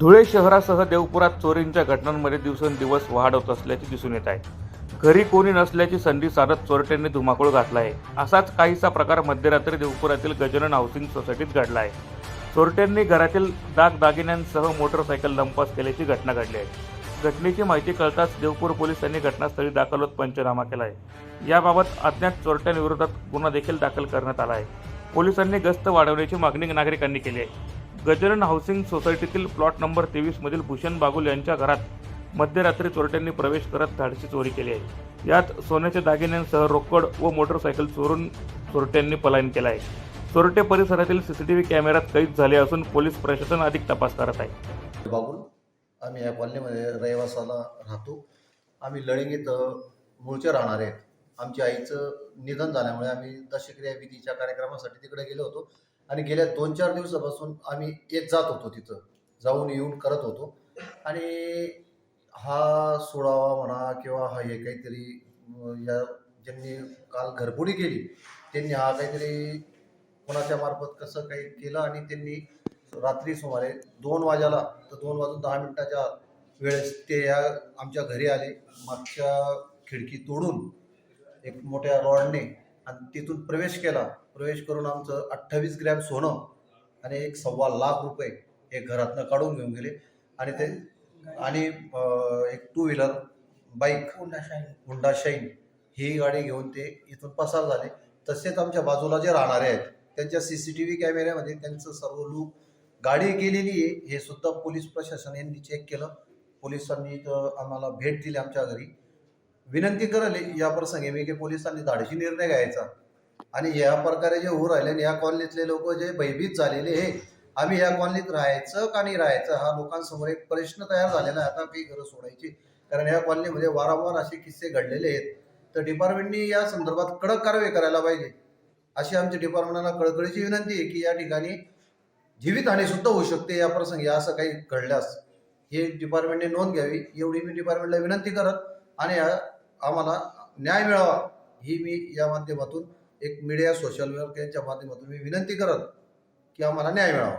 धुळे शहरासह देवपुरात चोरींच्या घटनांमध्ये दिवसेंदिवस वाढ होत असल्याचे दिसून येत आहे. घरी कोणी नसल्याची संधी साधत चोरट्यांनी धुमाकूळ घातला आहे. असाच काहीसा प्रकार मध्यरात्री देवपुरातील गजानन हाऊसिंग सोसायटीत घडला आहे. चोरट्यांनी घरातील दागदागिन्यांसह मोटरसायकल लंपास केल्याची घटना घडली आहे. घटनेची माहिती कळताच देवपूर पोलिसांनी घटनास्थळी दाखल होत पंचनामा केला आहे. याबाबत अज्ञात चोरट्यांविरोधात गुन्हा देखील दाखल करण्यात आला आहे. पोलिसांनी गस्त वाढवण्याची मागणी नागरिकांनी केली आहे. गजानन हाऊसिंग सोसायटीतील प्लॉट नंबर तेवीसमधील भूषण बागुल यांच्या घरात मध्यरात्री चोरट्यांनी प्रवेश करत धाडसी चोरी केली आहे. यात सोन्याच्या दागिन्यांसह रोकड व मोटरसायकल चोरून चोरट्यांनी पलायन केलं आहे चोरटे परिसरातील सीसीटीव्ही कॅमेऱ्यात कैद झाले असून पोलीस प्रशासन अधिक तपास करत आहे. बागुल आम्ही या कॉलनीमध्ये रहिवासाला राहतो. आम्ही लळिंग इथं मूळचे राहणार आहेत. आमच्या आईचं निधन झाल्यामुळे आम्ही दशक्रिया विधीच्या कार्यक्रमासाठी तिकडे गेलो होतो. आणि गेल्या दोन चार दिवसापासून आम्ही येत जात होतो तिथं. जाऊन येऊन करत होतो. आणि हा सोडावा म्हणा किंवा हा हे काहीतरी या ज्यांनी काल घरबुडी केली त्यांनी हा काहीतरी कोणाच्या मार्फत कसं काही केलं आणि त्यांनी रात्री सुमारे दोन वाजाला तर दोन वाजून दहा मिनिटाच्या वेळेस ते या आमच्या घरी आले. मागच्या खिडकी तोडून एक मोठ्या रॉडने आणि तिथून प्रवेश केला. प्रवेश करून आमचं अठ्ठावीस ग्रॅम सोनं आणि एक सव्वा लाख रुपये हे घरातनं काढून घेऊन गेले. आणि ते आणि एक two wheeler bike Honda Shine ही गाडी घेऊन ते इथून पसार झाले. तसेच आमच्या बाजूला जे राहणारे आहेत त्यांच्या सी सी टी व्ही कॅमेऱ्यामध्ये त्यांचं सर्व लूक गाडी गेलेली आहे. हे सुद्धा पोलीस प्रशासन यांनी चेक केलं. पोलिसांनी इथं आम्हाला भेट दिली आमच्या घरी. विनंती करेल या प्रसंगी मी की पोलिसांनी धाडशी निर्णय घ्यायचा. आणि या प्रकारे जे होऊ राहिले आणि या कॉलनीतले लोक जे भयभीत झालेले हे आम्ही या कॉलनीत राहायचं का नाही राहायचं हा लोकांसमोर एक प्रश्न तयार झालेला आहे. आता काही गरज सोडायची. कारण या कॉलनीमध्ये वारंवार असे किस्से घडलेले आहेत. तर डिपार्टमेंटनी या संदर्भात कडक कारवाई करायला पाहिजे. अशी आमच्या डिपार्टमेंटला कळकळीची विनंती आहे की या ठिकाणी जीवितहानी सुद्धा होऊ शकते या प्रसंगी असं काही घडल्यास. हे डिपार्टमेंटने नोंद घ्यावी एवढी मी डिपार्टमेंटला विनंती करत आणि या- आम्हाला न्याय मिळावा ही मी या माध्यमातून एक मीडिया सोशल वर्क यांच्या माध्यमातून मी विनंती करत की आम्हाला न्याय मिळावा.